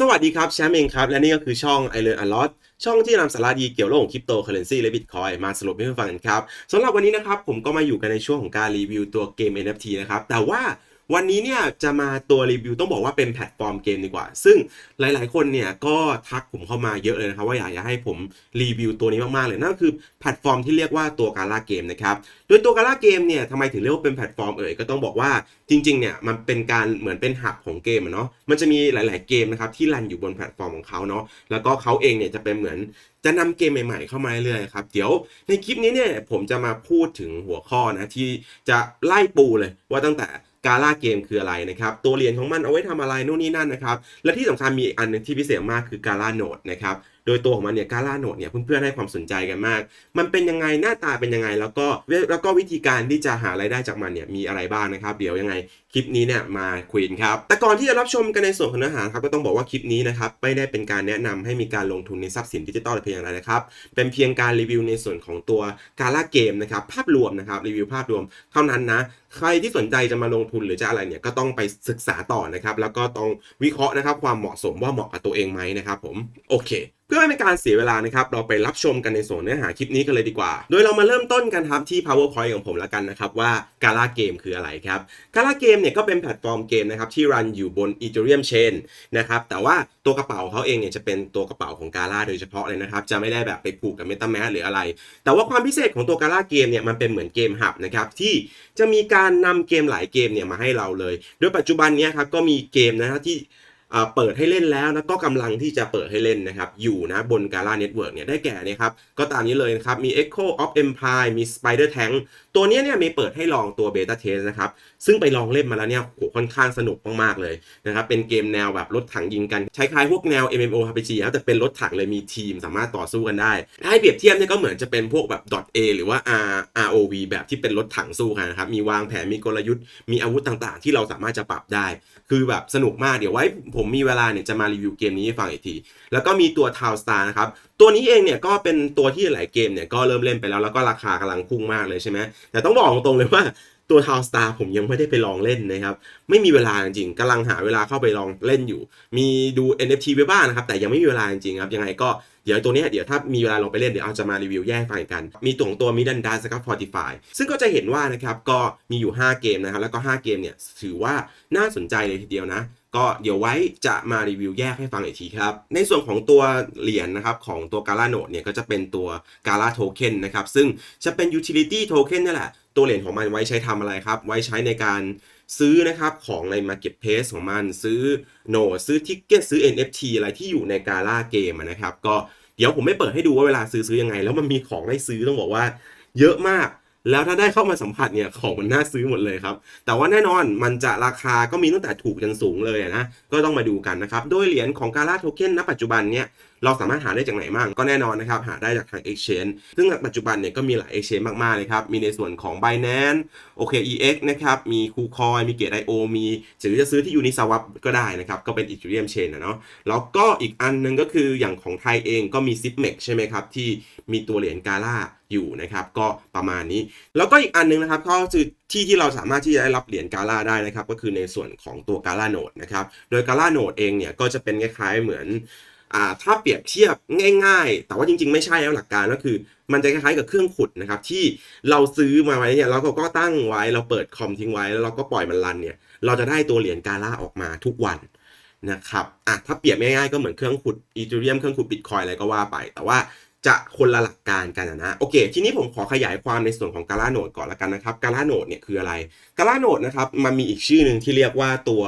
สวัสดีครับแชมป์เองครับ และนี่ก็คือช่อง i Learn a lot ช่องที่นำสาระดีเกี่ยวกับโลกของคริปโตเคอเรนซีและบิตคอยมาสรุปให้เพื่อนฟังกันครับสำหรับวันนี้นะครับผมก็มาอยู่กันในช่วงของการรีวิวตัวเกม NFT นะครับแต่ว่า วันนี้เนี่ยจะมาตัวรีวิวต้องบอกว่าเป็นแพลตฟอร์มเกมดีกว่า ซึ่งหลายๆ คนเนี่ยก็ทักผมเข้ามาเยอะเลยนะครับว่าอยากจะให้ผมรีวิวตัวนี้มากๆเลยนั่นก็คือแพลตฟอร์มที่เรียกว่าตัวการ่าเกมนะครับโดยตัวการ่าเกมเนี่ยทำไมถึงเรียกว่าเป็นแพลตฟอร์มเอ่ยก็ต้องบอกว่าจริงๆเนี่ยมันเป็นการเหมือนเป็นหับของเกมเนาะมันจะมีหลาย ๆเกมนะครับที่รันอยู่บนแพลตฟอร์มของเขาเนาะแล้วก็เขาเองเนี่ยจะเป็นเหมือนจะนำเกมใหม่ ๆ เข้ามาเรื่อยๆครับ เดี๋ยวในคลิปนี้เนี่ยผมจะมาพูดถึงหัวข้อนะที่จะไล่ปูเลยว่าตั้งแต่ การ่าเกมคืออะไรนะครับ ตัวเหรียญของมันเอาไว้ทำอะไรนู่นนี่นั่นนะครับ และที่สำคัญมีอีกอันหนึงที่พิเศษมากคือการ่าโนดนะครับ โดยตัวของมันเนี่ยการ่าโนดเนี่ยเพื่อนๆให้ความสนใจกันมาก มันเป็นยังไงหน้าตาเป็นยังไง แล้วก็แล้วก็วิธีการที่จะหารายได้จากมันเนี่ยมีอะไรบ้างนะครับ เดี๋ยวยังไงคลิปนี้เนี่ยมาคุยกันครับ แต่ก่อนที่จะรับชมกันในส่วนของเนื้อหาครับก็ต้องบอกว่าคลิปนี้นะครับไม่ได้เป็นการแนะนำให้มีการลงทุนในทรัพย์สินดิจิตอลแต่เพียงอย่างไรนะครับ เป็นเพียงการรีวิวในส่วนของตัวการล่าเกมนะครับภาพรวมนะครับรีวิวภาพรวมเท่านั้นนะใครที่สนใจจะมาลงทุนหรือจะอะไรเนี่ยก็ต้องไปศึกษาต่อนะครับแล้วก็ต้องวิเคราะห์นะครับความเหมาะสมว่าเหมาะกับตัวเองไหมนะครับผมโอเคเพื่อไม่เป็นการเสียเวลานะครับ เราไปรับชมกันในส่วนเนื้อหาคลิปนี้กันเลยดีกว่า โดยเรามาเริ่มต้นกันครับที่ powerpoint ของผมแล้วกันนะครับว่าการ่าเกมคืออะไรครับการ่าเกมเนี่ยก็เป็นแพลตฟอร์มเกมนะครับที่รันอยู่บน Ethereum Chain นะครับแต่ว่าตัวกระเป๋าเขาเองเนี่ยจะเป็นตัวกระเป๋าของการ่าโดยเฉพาะเลยนะครับจะไม่ได้แบบไปผูกกับ MetaMask หรืออะไร แต่ว่าความพิเศษของตัวการ่าเกมเนี่ยมันเป็นเหมือนเกมหับนะครับที่จะมีการนำเกมหลายเกมเนี่ยมาให้เราเลย โดยปัจจุบันนี้ครับก็มีเกมนะที่ เปิดให้เล่นแล้วแล้วก็กำลังที่จะเปิดให้เล่นนะครับอยู่นะบน Gala Network เนี่ยได้แก่นี่ครับก็ตามนี้เลยนะครับมี Echo of Empire มี Spider Tank ตัวนี้เนี่ยมีเปิดให้ลองตัว Beta Test นะครับซึ่งไปลองเล่นมาแล้วเนี่ยโหค่อนข้างสนุกมากๆเลยนะครับเป็นเกมแนวแบบรถถังยิงกันใช้คล้ายพวกแนว MMORPG ครับแต่เป็นรถถังเลยมีทีมสามารถต่อสู้กันได้ถ้าให้เปรียบเทียบเนี่ยก็เหมือนจะเป็นพวกแบบ .A หรือว่า R ROV แบบที่เป็นรถถังสู้กันนะครับมีวางแผนมีกลยุทธ์มีอาวุธต่างๆ ที่เราสามารถจะปรับได้ คือแบบสนุกมากเดี๋ยวไว้ผมมีเวลาเนี่ยจะมารีวิวเกมนี้ให้ฟังอีกที แล้วก็มีตัว t o w n Star นะครับ ตัวนี้เองเนี่ยก็เป็นตัวที่หลายเกมเนี่ยก็เริ่มเล่นไปแล้ว แล้วก็ราคากำลังพุ่งมากเลยใช่ไหมแต่ต้องบอกตรงๆเลยว่าตัว t o w n Star ผมยังไม่ได้ไปลองเล่นนะครับ ไม่มีเวลาจริงๆกำลังหาเวลาเข้าไปลองเล่นอยู่ มีดู NFT ไปบ้างนะครับ แต่ยังไม่มีเวลาจริงๆครับ ยังไงก็เดี๋ยวตัวนี้เดี๋ยวถ้ามีเวลาลองไปเล่นเดี๋ยวเอาจะมารีวิวแยกฟังกัน มีตัวของตัว m i d a n d a s ครับ Fortify ซึ่งก็จะเห็นว่านะครับก็มีอยู่ 5 เกมนะครับ แล้วก็ 5 เกมเนี่ยถือว่าน่าสนใจเลยทีเดียวนะ ก็เดี๋ยวไว้จะมารีวิวแยกให้ฟังอีกทีครับ ในส่วนของตัวเหรียญนะครับของตัว Gala Node เนี่ยก็จะเป็นตัว Gala Token นะครับ ซึ่งจะเป็น Utility Token นี่แหละ ตัวเหรียญของมันไว้ใช้ทำอะไรครับ ไว้ใช้ในการซื้อนะครับของใน Marketplace ของมันซื้อโนดซื้อทิกเก็ตซื้อ NFT อะไรที่อยู่ใน Gala เกมนะครับ ก็เดี๋ยวผมไม่เปิดให้ดูว่าเวลาซื้อซื้อยังไง แล้วมันมีของให้ซื้อต้องบอกว่าเยอะมาก แล้วถ้าได้เข้ามาสัมผัสเนี่ยของมันน่าซื้อหมดเลยครับ แต่ว่าแน่นอนมันจะราคาก็มีตั้งแต่ถูกจนสูงเลยนะ ก็ต้องมาดูกันนะครับ โดยเหรียญของการ่าโทเค็นณปัจจุบันเนี่ย เราสามารถหาได้จากไหนบ้างก็แน่นอนนะครับหาได้จากทาง Exchange ซึ่งปัจจุบันเนี่ยก็มีหลาย Exchange มากๆเลยครับมีในส่วนของ Binance OKEX นะครับมี KuCoin มี Gate.io มีหรือจะซื้อที่ Uniswap ก็ได้นะครับก็เป็น Ethereum Chain นะเนาะแล้วก็อีกอันหนึงก็คืออย่างของไทยเองก็มี Zipmex ใช่ไหมครับที่มีตัวเหรียญกาล่าอยู่นะครับก็ประมาณนี้ แล้วก็อีกอันหนึงนะครับก็คือที่ที่เราสามารถที่จะได้รับเหรียญกาล่าได้นะครับก็คือในส่วนของตัวกาล่าโนดนะครับโดยกาล่าโนดเองเนี่ยก็จะเป็นคล้ายๆเหมือน ถ้าเปรียบเทียบง่าย ๆ แต่ว่าจริง ๆ ไม่ใช่แล้วหลักการก็คือ มันจะคล้ายๆกับเครื่องขุดนะครับที่เราซื้อมาไว้เนี่ยเราก็ก็ตั้งไว้เราเปิดคอมทิ้งไว้แล้วเราก็ปล่อยมันรันเนี่ยเราจะได้ตัวเหรียญกาล่าออกมาทุกวันนะครับอะถ้าเปรียบง่ายๆก็เหมือนเครื่องขุดอีเทเรียมเครื่องขุดบิตคอยอะไรก็ว่าไป แต่ว่าจะคนละหลักการกันนะโอเค ทีนี้ผมขอขยายความในส่วนของกาล่าโนดก่อนละกันนะครับกาล่าโนดเนี่ยคืออะไรกาล่าโนดนะครับมันมีอีกชื่อหนึ่งที่เรียกว่าตัว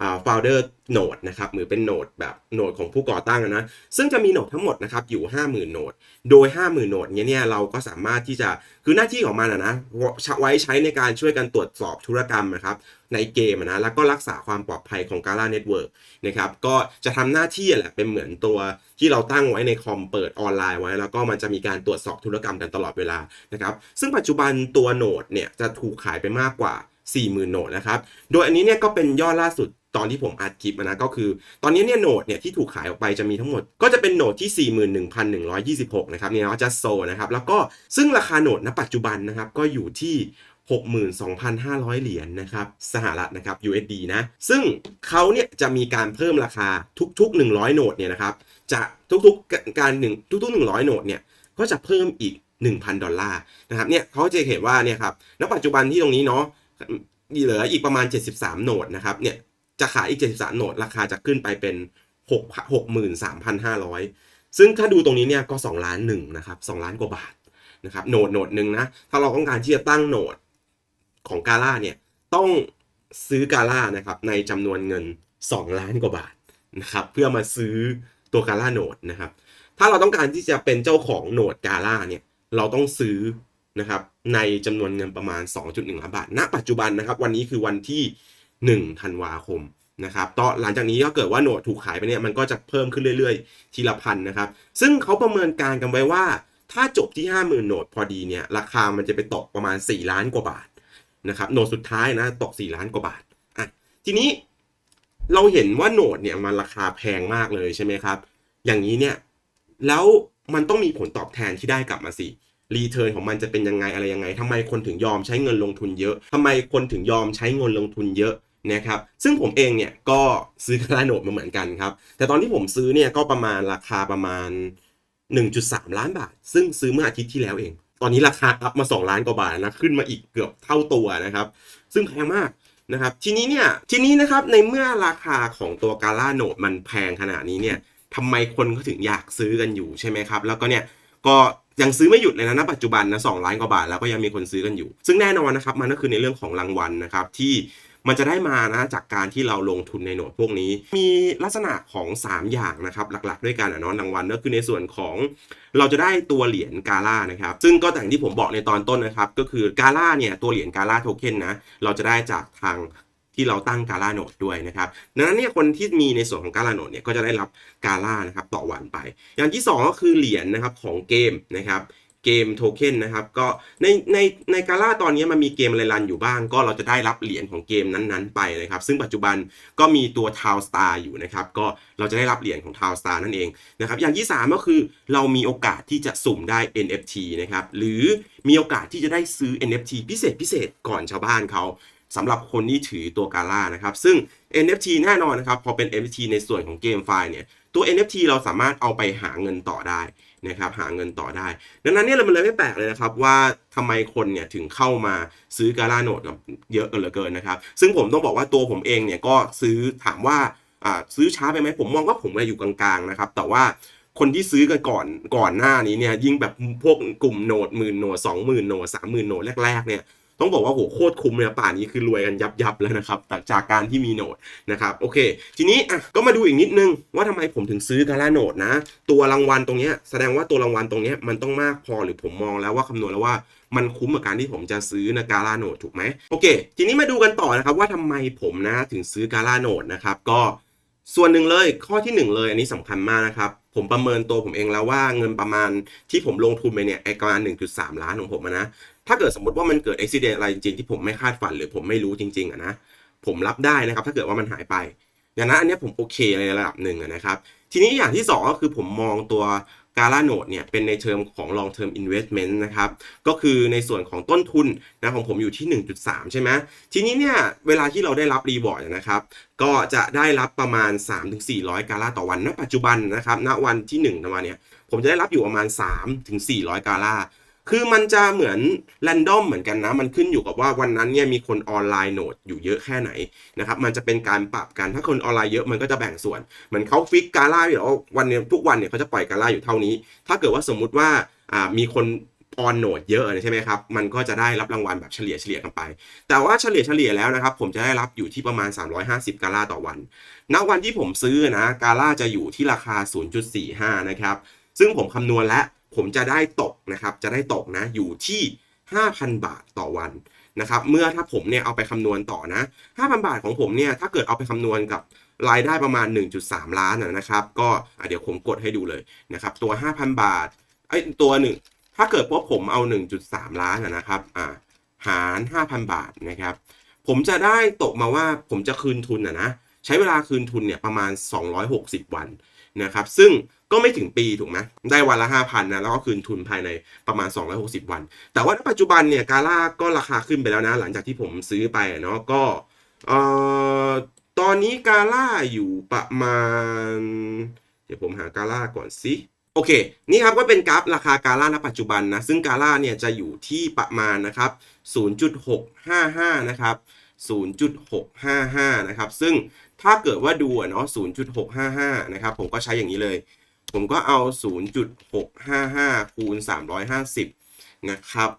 อ่า founder โนดนะครับหรือเป็นโนดแบบโนดของผู้ก่อตั้งนะซึ่งจะมีโนดทั้งหมดนะครับอยู่ 50,000โนดโดย 50,000โนดเนี้ยเนี่ยเราก็สามารถที่จะคือหน้าที่ของมันอะนะไว้ใช้ในการช่วยกันตรวจสอบธุรกรรมนะครับในเกมนะแล้วก็รักษาความปลอดภัยของ Gala Network นะครับก็จะทำหน้าที่แหละเป็นเหมือนตัวที่เราตั้งไว้ในคอมเปิดออนไลน์ไว้ แล้วก็มันจะมีการตรวจสอบธุรกรรมกันตลอดเวลานะครับซึ่งปัจจุบันตัวโนดเนี่ยจะถูกขายไปมากกว่า 40,000โนดนะครับโดยอันนี้เนี่ยก็เป็นยอดล่าสุด ตอนที่ผมอัดคลิปนะก็คือ ตอนนี้เนี่ยโหนดเนี่ยที่ถูกขายออกไปจะมีทั้งหมด ก็จะเป็นโหนดที่ 41,126 นะครับเนี่ยนะจะโซนะครับแล้วก็ซึ่งราคาโหนดณปัจจุบันนะครับก็อยู่ที่62,500 เหรียญนะครับสหรัฐนะครับ USD นะ ซึ่งเขาเนี่ยจะมีการเพิ่มราคาทุกๆ 100 โหนดเนี่ยนะครับจะทุกๆการหนึ่งทุกๆ 100 โหนดเนี่ยก็จะเพิ่มอีก 1,000 ดอลลาร์นะครับเนี่ยเขาจะเห็นว่าเนี่ยครับณปัจจุบันที่ตรงนี้เนาะเหลืออีกประมาณ 73 โหนดนะครับเนี่ย จะขายอีก 73 โหนด ราคาจะขึ้นไปเป็น 6 63,500 ซึ่งถ้าดูตรงนี้เนี่ยก็ 2 ล้านหนึ่งนะครับ 2 ล้านกว่าบาทนะครับโหนดโหนดหนึ่งนะ ถ้าเราต้องการที่จะตั้งโหนดของกาล่าเนี่ยต้องซื้อกาล่านะครับในจำนวนเงิน 2 ล้านกว่าบาทนะครับเพื่อมาซื้อตัวกาล่าโหนดนะครับถ้าเราต้องการที่จะเป็นเจ้าของโหนดกาล่าเนี่ยเราต้องซื้อนะครับในจำนวนเงินประมาณ 2.1 ล้านบาท ณ ปัจจุบันนะครับ วันนี้คือวันที่ 1ธันวาคมนะครับต่อหลังจากนี้ก็เกิดว่าโหนดถูกขายไปเนี่ยมันก็จะเพิ่มขึ้นเรื่อยๆ ทีละพันนะครับ ซึ่งเขาประเมินการกันไว้ว่า ถ้าจบที่ 50,000 โหนดพอดีเนี่ยราคามันจะไปตกประมาณ 4 ล้านกว่าบาทนะครับโหนดสุดท้ายนะตก 4 ล้านกว่าบาทอะทีนี้เราเห็นว่าโหนดเนี่ยมันราคาแพงมากเลยใช่ไหมครับ อย่างนี้เนี่ยแล้วมันต้องมีผลตอบแทนที่ได้กลับมาสิรีเทิร์นของมันจะเป็นยังไงอะไรยังไงทำไมคนถึงยอมใช้เงินลงทุนเยอะทำไมคนถึงยอมใช้เงินลงทุนเยอะ นะครับซึ่งผมเองเนี่ยก็ซื้อกาลาโนดมาเหมือนกันครับ แต่ตอนที่ผมซื้อเนี่ยก็ประมาณราคาประมาณ 1.3 ล้านบาท ซึ่งซื้อเมื่ออาทิตย์ที่แล้วเอง ตอนนี้ราคาอัพมา 2 ล้านกว่าบาทนะขึ้นมาอีกเกือบเท่าตัวนะครับ ซึ่งแพงมากนะครับทีนี้เนี่ยทีนี้นะครับในเมื่อราคาของตัวกาลาโนดมันแพงขนาดนี้เนี่ยทำไมคนก็ถึงอยากซื้อกันอยู่ใช่ไหมครับ แล้วก็เนี่ยก็ยังซื้อไม่หยุดเลยนะณปัจจุบันนะสองล้านกว่าบาทแล้วก็ยังมีคนซื้อกันอยู่ ซึ่งแน่นอนนะครับมันก็คือในเรื่องของรางวัลนะครับที่ มันจะได้มานะจากการที่เราลงทุนในโหนดพวกนี้ มีลักษณะของ 3 อย่างนะครับหลักๆ ด้วยกันอะเนาะรางวัลก็คือในส่วนของเราจะได้ตัวเหรียญกาล่านะครับซึ่งก็แต่างที่ผมบอกในตอนต้นนะครับก็คือกาล่าเนี่ยตัวเหรียญกาล่าโทเค็นนะเราจะได้จากทางที่เราตั้งกาล่าโนดด้วยนะครับดังนั้นเนี่ยคนที่มีในส่วนของกาล่าโนดเนี่ยก็จะได้รับกาล่านะครับต่อวันไป อย่างที่ 2 ก็คือเหรียญนะครับของเกมนะครับ เกมโทเค็นนะครับก็ในในในกาล่าตอนนี้มันมีเกมอะไรรันอยู่บ้าง ก็เราจะได้รับเหรียญของเกมนั้นๆไปนะครับ ซึ่งปัจจุบันก็มีตัวทาวสตาร์อยู่นะครับก็เราจะได้รับเหรียญของทาวสตาร์นั่นเองนะครับอย่างที่ 3 ก็คือเรามีโอกาสที่จะสุ่มได้ NFT นะครับหรือมีโอกาสที่จะได้ซื้อ NFT พิเศษพิเศษก่อนชาวบ้านเขาสำหรับคนที่ถือตัวกาล่านะครับซึ่ง NFT แน่นอนนะครับพอเป็น NFT ในส่วนของเกมไฟล์เนี่ยตัว NFT เราสามารถเอาไปหาเงินต่อได้ นะครับหาเงินต่อได้ ดังนั้นเนี่ยมันเลยไม่แปลกเลยนะครับว่าทำไมคนเนี่ยถึงเข้ามาซื้อกาล่าโนดกับเยอะกันเหลือเกินนะครับ ซึ่งผมต้องบอกว่าตัวผมเองเนี่ยก็ซื้อถามว่าอ่าซื้อช้าไปไหมผมมองว่าผมอยู่กลางๆนะครับ แต่ว่าคนที่ซื้อกันก่อนก่อนหน้านี้เนี่ยยิ่งแบบพวกกลุ่มโนดหมื่นโนดสองหมื่นโนดสามหมื่นโนดแรกๆเนี่ย ต้องบอกว่าโหโคตรคุ้มเลยป่านนี้คือรวยกันยับยับแล้วนะครับจากการที่มีโหนดนะครับโอเค ทีนี้อะก็มาดูอีกนิดนึงว่าทำไมผมถึงซื้อกาลาโหนดนะ ตัวรางวัลตรงเนี้ยแสดงว่าตัวรางวัลตรงเนี้ยมันต้องมากพอหรือผมมองแล้วว่าคำนวณแล้วว่ามันคุ้มกับการที่ผมจะซื้อนะกาลาโหนดถูกไหมโอเค ทีนี้มาดูกันต่อนะครับว่าทำไมผมนะถึงซื้อกาลาโหนดนะครับก็ส่วนหนึ่งเลยข้อที่หนึ่งเลยอันนี้สำคัญมากนะครับ ผมประเมินตัวผมเองแล้วว่าเงินประมาณที่ผมลงทุนไปเนี่ยไอ้ประมาณ1.3 ล้านของผมนะ ถ้าเกิดสมมติว่ามันเกิดอุบิเหตุอะไรจริงๆที่ผมไม่คาดฝันหรือผมไม่รู้จริงๆอะนะผมรับได้นะครับ ถ้าเกิดว่ามันหายไปอย่างนั้นอันนี้ผมโอเคในระดับหนึ่งนะครับ ทีนี้อย่างที่ 2 ก็คือผมมองตัวกา l าโนดเนี่ยเป็นในเทอมของ long term investment นะครับ ก็คือในส่วนของต้นทุนนะของผมอยู่ที่ 1.3 ใช่ไหมทีนี้เนี่ยเวลาที่เราได้รับรีบอร์ดนะครับ ก็จะได้รับประมาณ 3-400 กาลาต่อวันณปัจจุบันนะครับณวันที่1นะวันเนี้ยผมจะได้รับอยู่ประมาณ 3-400 กาลา คือมันจะเหมือนแรนดอมเหมือนกันนะ มันขึ้นอยู่กับว่าวันนั้นเนี่ยมีคนออนไลน์โหนดอยู่เยอะแค่ไหนนะครับ มันจะเป็นการปรับกัน ถ้าคนออนไลน์เยอะมันก็จะแบ่งส่วน เหมือนเขาฟิกกาล่าอยู่แล้ววันเนี้ยทุกวันเนี่ยเขาจะปล่อยกาล่าอยู่เท่านี้ ถ้าเกิดว่าสมมุติว่าอ่ามีคนออนโหนดเยอะใช่ไหมครับ มันก็จะได้รับรางวัลแบบเฉลี่ยเฉลี่ยกันไป แต่ว่าเฉลี่ยเฉลี่ยแล้วนะครับ ผมจะได้รับอยู่ที่ประมาณ 350 กาล่าต่อวัน ณ วันที่ผมซื้อนะ กาล่าจะอยู่ที่ราคา 0.45 นะครับ ซึ่งผมคำนวณแล้ว ผมจะได้ตกนะครับจะได้ตกนะอยู่ที่ 5,000 บาทต่อวันนะครับเมื่อถ้าผมเนี่ยเอาไปคำนวณต่อนะ5,000 บาทของผมเนี่ยถ้าเกิดเอาไปคำนวณกับรายได้ประมาณ 1.3 ล้านนะครับก็เดี๋ยวผมกดให้ดูเลยนะครับตัว 5,000 บาทไอ้ตัวหนึ่งถ้าเกิดว่าผมเอา 1.3 ล้านนะครับอ่าหาร 5,000 บาทนะครับผมจะได้ตกมาว่าผมจะคืนทุนนะนะใช้เวลาคืนทุนเนี่ยประมาณ 260 วันนะครับซึ่ง ก็ไม่ถึงปีถูกไหมได้วันละ 5,000นะแล้วก็คืนทุนภายในประมาณ 260 วัน แต่ว่าณปัจจุบันเนี่ยกาล่าก็ราคาขึ้นไปแล้วนะ หลังจากที่ผมซื้อไปเนาะก็เอ่อตอนนี้กาล่าอยู่ประมาณ เดี๋ยวผมหากาล่าก่อนสิโอเค นี่ครับก็เป็นกราฟราคากาล่าณปัจจุบันนะ ซึ่งกาล่าเนี่ยจะอยู่ที่ประมาณนะครับ 0.655 นะครับ 0.655 นะครับ ซึ่งถ้าเกิดว่าดูอะเนาะ 0.655 นะครับ ผมก็ใช้อย่างนี้เลย ผมก็เอา 0.655 คูณ 350 นะครับ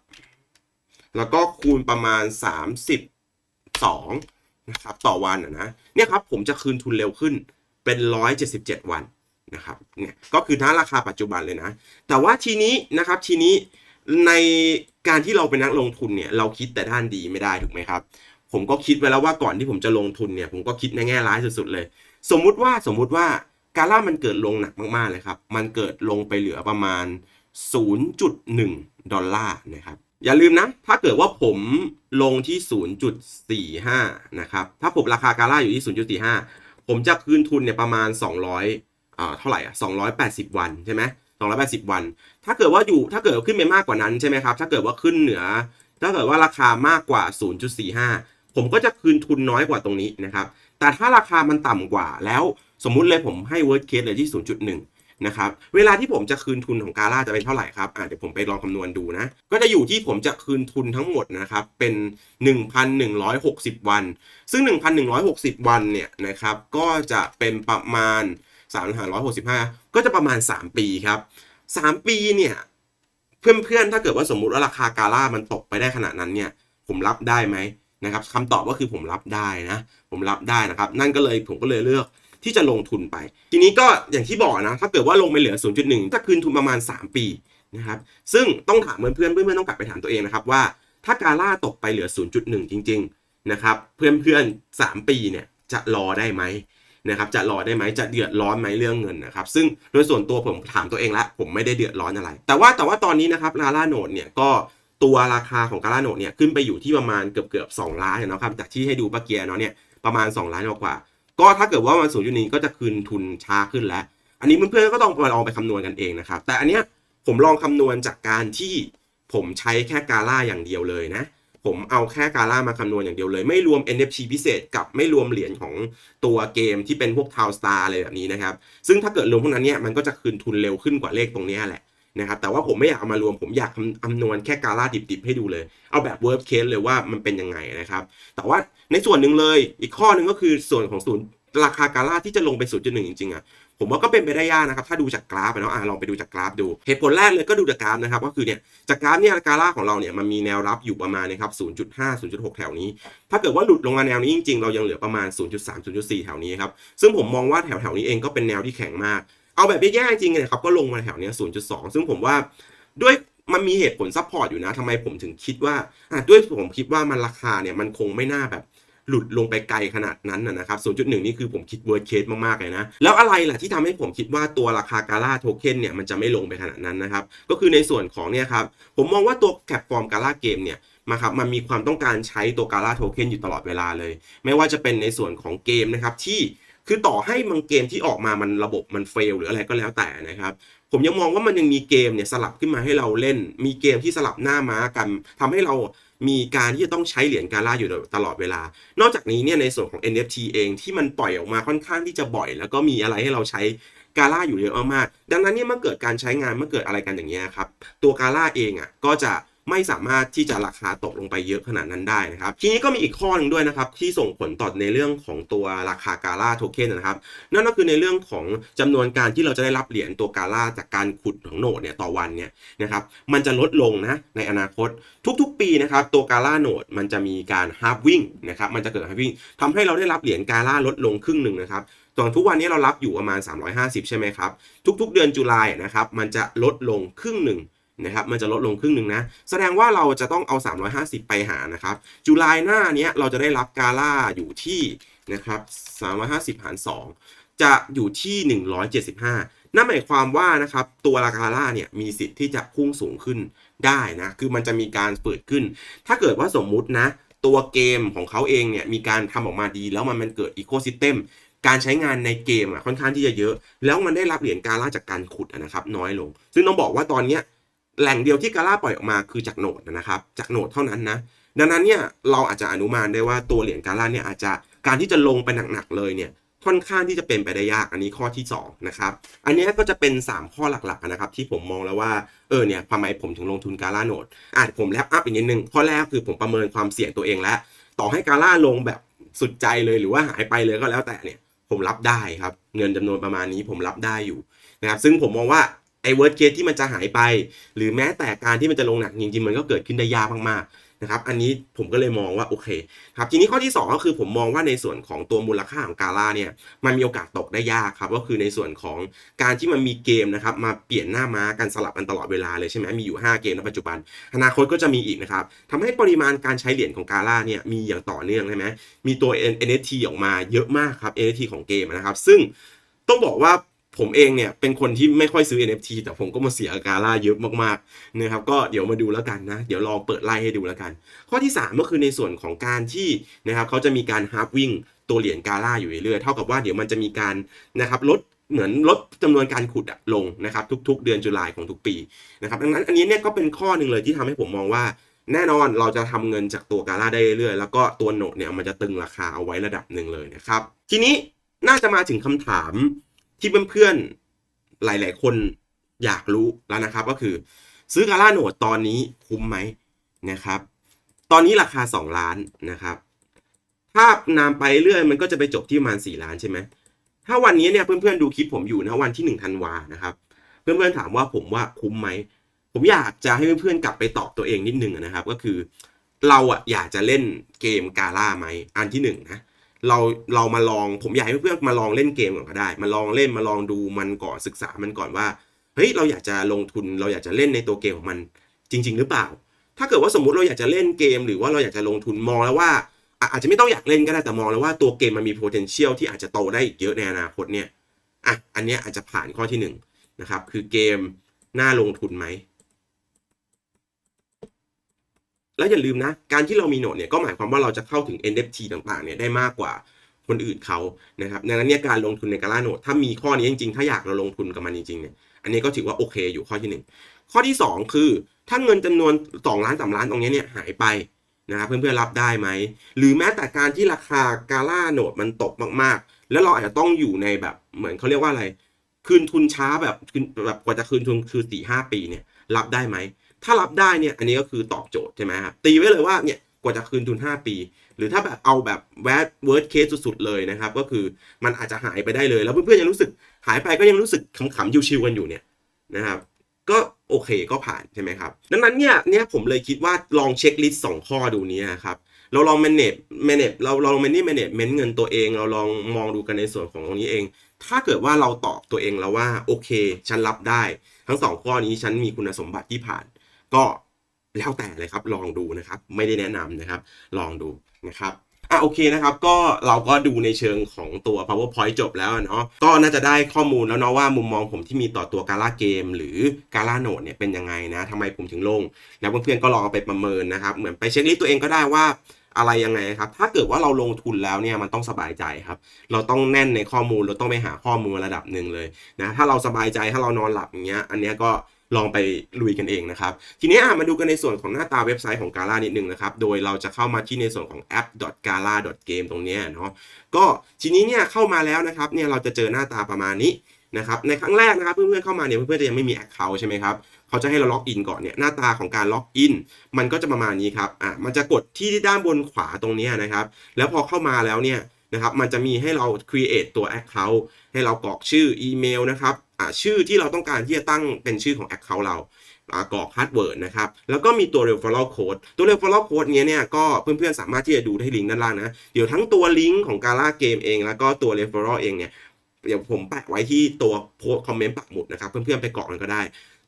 แล้วก็คูณประมาณ 32 นะครับ ต่อวันอะนะเนี่ยครับ ผมจะคืนทุนเร็วขึ้นเป็น 177 วันนะครับเนี่ยก็คือถ้าราคาปัจจุบันเลยนะ แต่ว่าทีนี้นะครับทีนี้ในการที่เราเป็นนักลงทุนเนี่ยเราคิดแต่ด้านดีไม่ได้ถูกไหมครับ ผมก็คิดไว้แล้วว่าก่อนที่ผมจะลงทุนเนี่ยผมก็คิดในแง่ร้ายสุดๆเลย สมมุติว่าสมมุติว่า การ่ามันเกิดลงหนักมากๆเลยครับ มันเกิดลงไปเหลือประมาณ 0.1 ดอลลาร์นะครับ อย่าลืมนะ ถ้าเกิดว่าผมลงที่ 0.45 นะครับ ถ้าผมราคาการ่าอยู่ที่ 0.45 ผมจะคืนทุนเนี่ยประมาณ 200อ่าเท่าไหร่อะ280 วันใช่ไหม280 วัน ถ้าเกิดว่าอยู่ ถ้าเกิดขึ้นไปมากกว่านั้นใช่ไหมครับ ถ้าเกิดว่าขึ้นเหนือ ถ้าเกิดว่าราคามากกว่า 0.45 ผมก็จะคืนทุนน้อยกว่าตรงนี้นะครับ แต่ถ้าราคามันต่ำกว่าแล้ว สมมุติเลยผมให้ worst case เลยที่ 0.1 นะครับ เวลาที่ผมจะคืนทุนของกาล่าจะเป็นเท่าไหร่ครับ อ่าเดี๋ยวผมไปลองคำนวณดูนะ ก็จะอยู่ที่ผมจะคืนทุนทั้งหมดนะครับ เป็น 1,160 วัน ซึ่ง 1,160 วันเนี่ยนะครับ ก็จะเป็นประมาณ3,565 ก็จะประมาณ 3 ปีครับ 3 ปีเนี่ยเพื่อนๆ ถ้าเกิดว่าสมมุติว่าราคากาล่ามันตกไปได้ขนาดนั้นเนี่ย ผมรับได้ไหมนะครับคำตอบก็คือผมรับได้นะ ผมรับได้นะครับ นั่นก็เลยผมก็เลยเลือก ที่จะลงทุนไป ทีนี้ก็อย่างที่บอกนะถ้าเกิดว่าลงไปเหลือ 0.1ถ้าคืนทุนประมาณ 3 ปีนะครับซึ่งต้องถามเพื่อนๆเพื่อนๆต้องกลับไปถามตัวเองนะครับว่าถ้ากาล่าตกไปเหลือ 0.1 จริง ๆ นะครับ เพื่อนๆ 3 ปีเนี่ยจะรอได้ไหมนะครับจะรอได้ไหมจะเดือดร้อนไหมเรื่องเงินนะครับ ซึ่งโดยส่วนตัวผมถามตัวเองแล้วผมไม่ได้เดือดร้อนอะไร แต่ว่าแต่ว่าตอนนี้นะครับลาล่าโนดเนี่ยก็ตัวราคาของกาล่าโนดเนี่ยขึ้นไปอยู่ที่ประมาณเกือบเกือบ2ล้านนะครับจากที่ให้ดูปะเกียเนาะเนี่ยประมาณ 2 ล้านกว่า ก็ถ้าเกิดว่ามันสูงอยู่นี้ก็จะคืนทุนช้าขึ้นแล้ว อันนี้เพื่อนๆก็ต้องลองไปคำนวณกันเองนะครับ แต่อันเนี้ยผมลองคำนวณจากการที่ผมใช้แค่กาล่าอย่างเดียวเลยนะ ผมเอาแค่กาล่ามาคำนวณอย่างเดียวเลย ไม่รวม NFT พิเศษกับไม่รวมเหรียญของตัวเกมที่เป็นพวกทาวสตาร์อะไรแบบนี้นะครับ ซึ่งถ้าเกิดรวมพวกนั้นเนี่ยมันก็จะคืนทุนเร็วขึ้นกว่าเลขตรงเนี้ยแหละ นะครับแต่ว่าผมไม่อยากเอามารวมผมอยากคำนวณแค่กาล่าดิบๆให้ดูเลย เอาแบบ worst case เลยว่ามันเป็นยังไงนะครับ แต่ว่าในส่วนหนึ่งเลยอีกข้อหนึ่งก็คือส่วนของศูนย์ราคากาล่าที่จะลงไป0.1จริงๆอะผมว่าก็เป็นไปได้ยากนะครับ ถ้าดูจากกราฟอะเนาะอะลองไปดูจากกราฟดู เหตุผลแรกเลยก็ดูจากกราฟนะครับ ก็คือเนี่ย จากกราฟเนี่ยกาล่าของเราเนี่ยมันมีแนวรับอยู่ประมาณนะครับ 0.5 0.6 แถวนี้ ถ้าเกิดว่าหลุดลงมาแนวนี้จริงๆ เรายังเหลือประมาณ 0.3 0.4 แถวนี้ครับ ซึ่งผมมองว่าแถวๆนี้เองก็เป็นแนวที่แข็งมาก เอาแบบแย่ๆจริงเนี่ยครับก็ลงมาแถวเนี้ย0.2 ซึ่งผมว่าด้วยมันมีเหตุผลซัพพอร์ตอยู่นะทำไมผมถึงคิดว่าด้วยผมคิดว่ามันราคาเนี่ยมันคงไม่น่าแบบหลุดลงไปไกลขนาดนั้นนะครับ 0.1 นี่คือผมคิดเวิร์ดเคสมาก ๆ เลยนะ แล้วอะไรล่ะที่ทำให้ผมคิดว่าตัวราคากาล่าโทเค็นเนี่ยมันจะไม่ลงไปขนาดนั้นนะครับ ก็คือในส่วนของเนี่ยครับ ผมมองว่าตัวแพลตฟอร์มกาล่าเกมเนี่ยมาครับมันมีความต้องการใช้ตัวกาล่าโทเค็นอยู่ตลอดเวลาเลย ไม่ว่าจะเป็นในส่วนของเกมนะครับที่ คือต่อให้บางเกมที่ออกมามันระบบมันเฟลหรืออะไรก็แล้วแต่นะครับ ผมยังมองว่ามันยังมีเกมเนี่ยสลับขึ้นมาให้เราเล่น มีเกมที่สลับหน้าม้ากันทำให้เรามีการที่จะต้องใช้เหรียญกาล่าอยู่ตลอดเวลา นอกจากนี้เนี่ยในส่วนของ NFT เองที่มันปล่อยออกมาค่อนข้างที่จะบ่อย แล้วก็มีอะไรให้เราใช้กาล่าอยู่เยอะมาก ดังนั้นเนี่ยเมื่อเกิดการใช้งานเมื่อเกิดอะไรกันอย่างเงี้ยครับ ตัวกาล่าเองอะก็จะ ไม่สามารถที่จะราคาตกลงไปเยอะขนาดนั้นได้นะครับ ทีนี้ก็มีอีกข้อหนึ่งด้วยนะครับ ที่ส่งผลต่อในเรื่องของตัวราคากาล่าโทเค็นนะครับ นั่นก็คือในเรื่องของจำนวนการที่เราจะได้รับเหรียญตัวกาล่าจากการขุดของโหนดเนี่ยต่อวันเนี่ยนะครับมันจะลดลงนะในอนาคตทุกๆ ปีนะครับตัวกาล่าโหนดมันจะมีการฮาร์ฟวิ่งนะครับมันจะเกิดฮาร์วิ่งทำให้เราได้รับเหรียญกาล่าลดลงครึ่งหนึ่งนะครับส่วนทุกวันนี้เรารับอยู่ประมาณ 350 ใช่ไหมครับ ทุกๆ เดือนจุลายนะครับ มันจะลดลงครึ่งหนึ่ง นะครับมันจะลดลงครึ่งหนึ่งนะ แสดงว่าเราจะต้องเอา 350 ไปหารนะครับจุลายหน้าเนี้ยเราจะได้รับกาล่าอยู่ที่นะครับ350 หาร 2 จะอยู่ที่ 175 นั่นหมายความว่านะครับตัวราคาล่าเนี่ยมีสิทธิ์ที่จะพุ่งสูงขึ้นได้นะคือมันจะมีการเปิดขึ้น ถ้าเกิดว่าสมมุตินะตัวเกมของเขาเองเนี่ยมีการทำออกมาดีแล้วมันมันเกิดอีโคซิสเต็มการใช้งานในเกมอะค่อนข้างที่จะเยอะ แล้วมันได้รับเหรียญกาล่าจากการขุดนะครับน้อยลง ซึ่งต้องบอกว่าตอนเนี้ย แหล่งเดียวที่กาล่าปล่อยออกมาคือจากโหนดนะครับ จากโหนดเท่านั้นนะดังนั้นเนี่ยเราอาจจะอนุมานได้ว่าตัวเหรียญกาล่าเนี่ยอาจจะการที่จะลงไปหนักๆเลยเนี่ยค่อนข้างที่จะเป็นไปได้ยากอันนี้ข้อที่สองนะครับอันนี้ก็จะเป็น 3 ข้อหลักๆนะครับที่ผมมองแล้วว่าเออเนี่ยทำไมผมถึงลงทุนกาล่าโนดอาจผมแลปอัพอีกนิดนึงข้อแรกคือผมประเมินความเสี่ยงตัวเองแล้ว ต่อให้กาล่าลงแบบสุดใจเลยหรือว่าหายไปเลยก็แล้วแต่เนี่ยผมรับได้ครับเงินจำนวนประมาณนี้ผมรับได้อยู่นะครับซึ่งผมมองว่า ไอ้เวิร์ดเคสที่มันจะหายไป หรือแม้แต่การที่มันจะลงหนักจริงๆมันก็เกิดขึ้นได้ยากมากๆนะครับอันนี้ผมก็เลยมองว่าโอเคครับทีนี้ข้อที่ 2 ก็คือผมมองว่าในส่วนของตัวมูลค่าของกาล่าเนี่ยมันมีโอกาสตกได้ยากครับก็คือในส่วนของการที่มันมีเกมนะครับมาเปลี่ยนหน้าม้ากันสลับกันตลอดเวลาเลยใช่ไหมมีอยู่ 5 เกมในปัจจุบัน อนาคตก็จะมีอีกนะครับทำให้ปริมาณการใช้เหรียญของกาล่าเนี่ยมีอย่างต่อเนื่องใช่ไหมมีตัว NFT ออกมาเยอะมากครับ NFT ของเกมนะครับซึ่งต้องบอกว่า ผมเองเนี่ยเป็นคนที่ไม่ค่อยซื้อ NFT แต่ผมก็มาเสียกาล่าเยอะมากๆนะครับก็เดี๋ยวมาดูแล้วกันนะ เดี๋ยวลองเปิดไล่ให้ดูแล้วกัน ข้อที่ 3 ก็คือในส่วนของการที่นะครับเขาจะมีการฮาร์ปวิ่งตัวเหรียญกาล่าอยู่เรื่อยๆเท่ากับว่าเดี๋ยวมันจะมีการนะครับลดเหมือนลดจำนวนการขุดลงนะครับทุก ๆ เดือนจุลายของทุกปีนะครับดังนั้นอันนี้เนี่ยก็เป็นข้อหนึ่งเลยที่ทำให้ผมมองว่าแน่นอนเราจะทำเงินจากตัวกาล่าได้เรื่อยๆ แล้วก็ตัวโหนดเนี่ยมันจะตึงราคาเอาไว้ระดับหนึ่งเลยนะครับ ทีนี้น่าจะมาถึงคำถาม ที่เพื่อนๆหลาย ๆ คนอยากรู้แล้วนะครับก็คือซื้อกาล่าโหนดตอนนี้คุ้มไหมนะครับ ตอนนี้ราคา 2 ล้านนะครับ ถ้านานไปเรื่อยมันก็จะไปจบที่ประมาณ 4 ล้านใช่ไหมถ้าวันนี้เนี่ยเพื่อนๆดูคลิปผมอยู่นะวันที่1ธันวานะครับ เพื่อนๆถามว่าผมว่าคุ้มไหมผมอยากจะให้เพื่อนๆกลับไปตอบตัวเองนิดนึงนะครับ ก็คือ เราอะอยากจะเล่นเกมกาล่าไหมอันที่หนึ่งนะ เราเรามาลองผมอยากให้เพื่อนๆมาลองเล่นเกมก่อนก็ได้ มาลองเล่นมาลองดูมันก่อนศึกษามันก่อนว่าเฮ้ยเราอยากจะลงทุนเราอยากจะเล่นในตัวเกมของมันจริง ๆ หรือเปล่า ถ้าเกิดว่าสมมติเราอยากจะเล่นเกม หรือว่าเราอยากจะลงทุนมองแล้วว่า อาจจะไม่ต้องอยากเล่นก็ได้แต่มองแล้วว่าตัวเกมมันมี potential ที่อาจจะโตได้อีกเยอะในอนาคตเนี่ยอะอันนี้อาจจะผ่านข้อที่หนึ่งนะครับคือเกมน่าลงทุนไหม แล้วอย่าลืมนะ การที่เรามีโหนดเนี่ยก็หมายความว่าเราจะเข้าถึง NFT ต่างๆเนี่ยได้มากกว่าคนอื่นเขานะครับดังนั้นเนี่ยการลงทุนในกาล่าโหนดถ้ามีข้อนี้จริงๆ ถ้าอยากเราลงทุนกับมันจริงๆเนี่ยอันนี้ก็ถือว่าโอเคอยู่ข้อที่หนึ่งข้อที่สองคือ ถ้าเงินจำนวน 2 ล้านสามล้านตรงนี้เนี่ยหายไปนะครับเพื่อนๆรับได้ไหม หรือแม้แต่การที่ราคากาล่าโหนดมันตกมากๆ แล้วเราอาจจะต้องอยู่ในแบบเหมือนเขาเรียกว่าอะไร คืนทุนช้าแบบแบบกว่าจะคืนทุนคือสี่ห้าปีเนี่ยรับได้ไหม ถ้ารับได้เนี่ยอันนี้ก็คือตอบโจทย์ใช่ไหมครับตีไว้เลยว่าเนี่ยกว่าจะคืนทุน 5 ปี หรือถ้าแบบเอาแบบแวดเวิร์ดเคสสุดๆเลยนะครับ ก็คือมันอาจจะหายไปได้เลย แล้วเพื่อนๆยังรู้สึกหายไปก็ยังรู้สึกขำๆชิวๆกันอยู่เนี่ยนะครับ ก็โอเคก็ผ่านใช่ไหมครับ ดังนั้นเนี่ยเนี่ยผมเลยคิดว่าลองเช็คลิสต์สองข้อดูนี้นครับเราลอง manage manage เราเราลอง manage management เงินตัวเอง เราลองมองดูกันในส่วนของตรงนี้เอง ถ้าเกิดว่าเราตอบตัวเองแล้วว่าโอเค ฉันรับได้ ทั้งสองข้อนี้ฉันมีคุณสมบัติที่ผ่าน ก็แล้วแต่เลยครับลองดูนะครับ ไม่ได้แนะนำนะครับ ลองดูนะครับอะโอเคนะครับก็เราก็ดูในเชิงของตัว powerpoint จบแล้วเนาะก็น่าจะได้ข้อมูลแล้วเนาะว่ามุมมองผมที่มีต่อตัวกาล่าเกม หรือกาล่าโนดเนี่ยเป็นยังไงนะทำไมผมถึงลง แล้วเพื่อนๆก็ลองไปประเมินนะครับเหมือนไปเช็คลิสต์ตัวเองก็ได้ว่าอะไรยังไงครับ ถ้าเกิดว่าเราลงทุนแล้วเนี่ยมันต้องสบายใจครับ เราต้องแน่นในข้อมูลเราต้องไปหาข้อมูลระดับหนึ่งเลยนะถ้าเราสบายใจถ้าเรานอนหลับอย่างเงี้ยอันเนี้ยก็ ลองไปลุยกันเองนะครับ ทีนี้มาดูกันในส่วนของหน้าตาเว็บไซต์ของ Gala นิดนึงนะครับ โดยเราจะเข้ามาที่ในส่วนของ app.gala.game ตรงนี้เนาะ ก็ทีนี้เนี่ยเข้ามาแล้วนะครับ เนี่ยเราจะเจอหน้าตาประมาณนี้นะครับ ในครั้งแรกนะครับเพื่อนๆเข้ามาเนี่ยเพื่อนๆจะยังไม่มี Account ใช่ไหมครับเขาจะให้เราล็อกอินก่อนเนี่ยหน้าตาของการล็อกอินมันก็จะประมาณนี้ครับอะมันจะกดที่ด้านบนขวาตรงนี้นะครับ แล้วพอเข้ามาแล้วเนี่ยนะครับมันจะมีให้เรา create ตัว account ให้เรากรอกชื่ออีเมลนะครับ ชื่อที่เราต้องการที่จะตั้งเป็นชื่อของ account เราอ่ากฮาร์ดเวิร์ดนะครับ แล้วก็มีตัว referral code ตัว referral code เนี้ยเนี่ยก็เพื่อนๆ สามารถที่จะดูได้ลิงก์ด้านล่างนะ เดี๋ยวทั้งตัวลิงก์ของการ่าเกมเอง แล้วก็ตัว referral เองเนี่ย เดี๋ยวผมแปะไว้ที่ตัวโพสคอมเมนต์ปักหมุดนะครับ เพื่อนๆ ไปกรอกกันก็ได้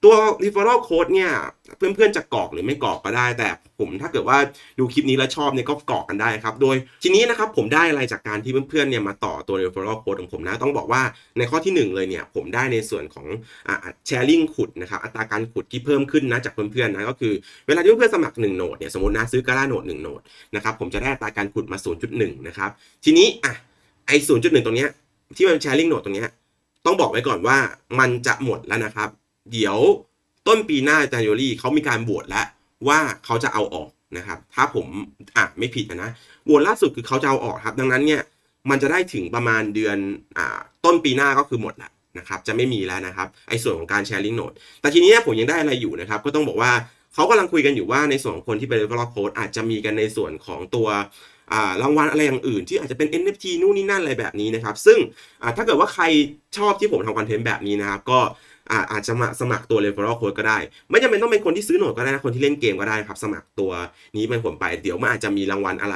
ตัว referral code เนี่ย เพื่อนๆจะกรอกหรือไม่กรอกก็ได้ แต่ผมถ้าเกิดว่าดูคลิปนี้แล้วชอบเนี่ยก็กรอกกันได้ครับ โดยทีนี้นะครับผมได้อะไรจากการที่เพื่อนๆเนี่ยมาต่อตัว referral code ของผมนะ ต้องบอกว่าในข้อที่หนึ่งเลยเนี่ย ผมได้ในส่วนของอ่า sharing ขุดนะครับ อัตราการขุดที่เพิ่มขึ้นนะจากเพื่อนๆนะก็คือเวลาที่เพื่อนๆสมัคร1โหนดเนี่ยสมมตินะซื้อกาล่าโหนด1โหนดนะครับผมจะได้อัตราการขุดมา 0.1 นะครับทีนี้อะไอ้0.1 ตรงเนี้ยที่มัน sharing โหนดตรงเนี้ยต้องบอกไว้ก่อนว่ามันจะหมดแล้วนะครับ เดี๋ยวต้นปีหน้า January เขามีการโหวตแล้วว่าเขาจะเอาออกนะครับ ถ้าผมอะไม่ผิดนะโหวตล่าสุดคือเขาจะเอาออกครับ ดังนั้นเนี่ยมันจะได้ถึงประมาณเดือนอ่าต้นปีหน้าก็คือหมดแล้วนะครับ จะไม่มีแล้วนะครับไอ้ส่วนของการ sharing note แต่ทีนี้ผมยังได้อะไรอยู่นะครับ ก็ต้องบอกว่าเขากำลังคุยกันอยู่ว่าในส่วนของคนที่เป็น developer code อาจจะมีกันในส่วนของตัวรางวัลอะไรอย่างอื่น ที่อาจจะเป็น NFT นู่นนี่นั่นอะไรแบบนี้นะครับ ซึ่งอ่าถ้าเกิดว่าใครชอบที่ผมทำคอนเทนต์แบบนี้นะครับก็ อาจจะมาสมัครตัว referral code ก็ได้ ไม่จำเป็นต้องเป็นคนที่ซื้อโหนดก็ได้นะคนที่เล่นเกมก็ได้ครับ สมัครตัวนี้เป็นผมไปเดี๋ยวมันอาจจะมีรางวัลอะไร